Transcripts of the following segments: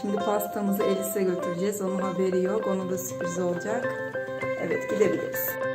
Şimdi pastamızı Elis'e götüreceğiz. Onun haberi yok. Onun da sürpriz olacak. Evet gidebiliriz.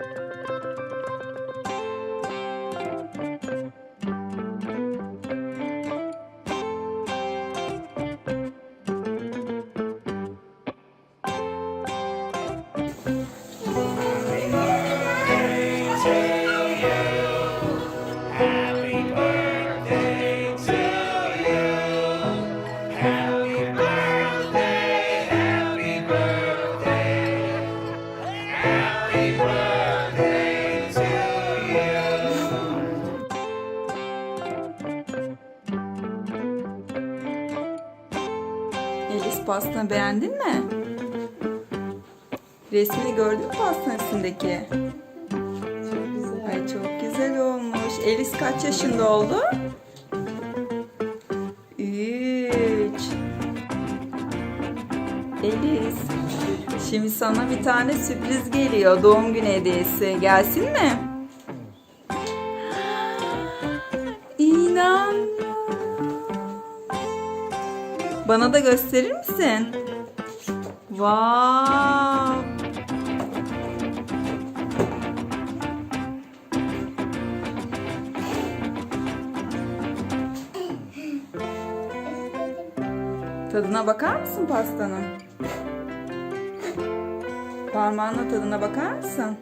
Elis pastanı beğendin mi? Resmini gördün mü pastanın? Çok güzel. Ay çok güzel olmuş. Elis kaç yaşında oldu? Üç. Elis. Şimdi sana bir tane sürpriz geliyor. Doğum günü hediyesi. Gelsin mi? Bana da gösterir misin? Wow. Tadına bakar mısın pastanın? Parmağınla tadına bakar mısın?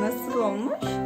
Nasıl olmuş?